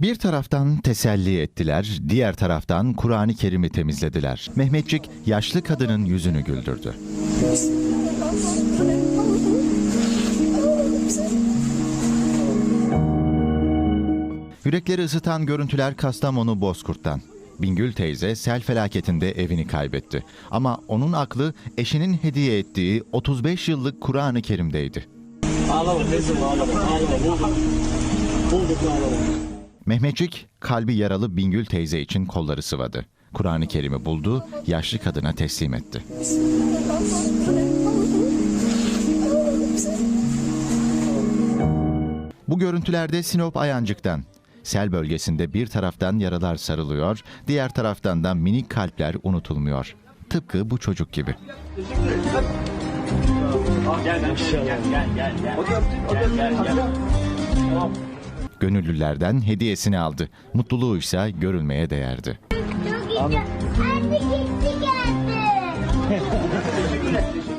Bir taraftan teselli ettiler, diğer taraftan Kur'an-ı Kerim'i temizlediler. Mehmetçik yaşlı kadının yüzünü güldürdü. Yürekleri ısıtan görüntüler Kastamonu Bozkurt'tan. Bingül teyze sel felaketinde evini kaybetti. Ama onun aklı eşinin hediye ettiği 35 yıllık Kur'an-ı Kerim'deydi. Mehmetçik kalbi yaralı Bingül teyze için kolları sıvadı. Kur'an-ı Kerim'i buldu, yaşlı kadına teslim etti. Bu görüntülerde Sinop Ayancık'tan. Sel bölgesinde bir taraftan yaralar sarılıyor, diğer taraftan da minik kalpler unutulmuyor. Tıpkı bu çocuk gibi. Gel gel gel gel gel gel. Gel gel gel. Gönüllülerden hediyesini aldı. Mutluluğu ise görülmeye değerdi. Çok iyi. Anne gitti geldi.